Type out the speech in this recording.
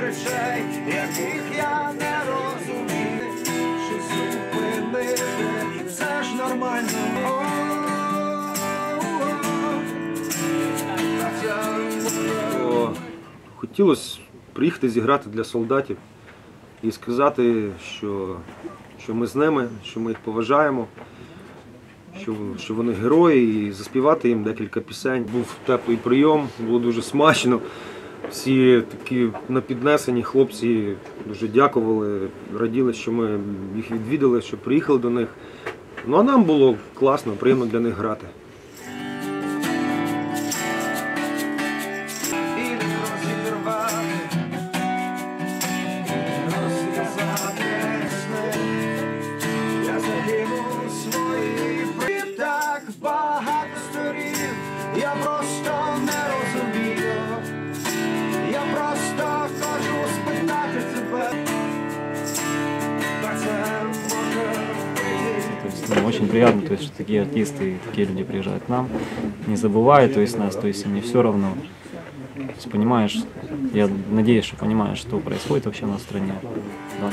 речей, яких я не розумію, чи зупинити, це ж нормально. хотілося приїхати зіграти для солдатів і сказати, що, що ми з ними, що ми їх поважаємо, що, що вони герої, і заспівати їм декілька пісень. Був теплий прийом, було дуже смачно. Всі такі напіднесені хлопці дуже дякували, раділи, що ми їх відвідали, що приїхали до них. Ну а нам було класно, приємно для них грати. Я просто очень приятно, то есть, что такие артисты, такие люди приезжают к нам, не забывают, то есть нас, то есть не все равно. То есть, понимаешь, я надеюсь, что понимаешь, что происходит вообще на стране. Да.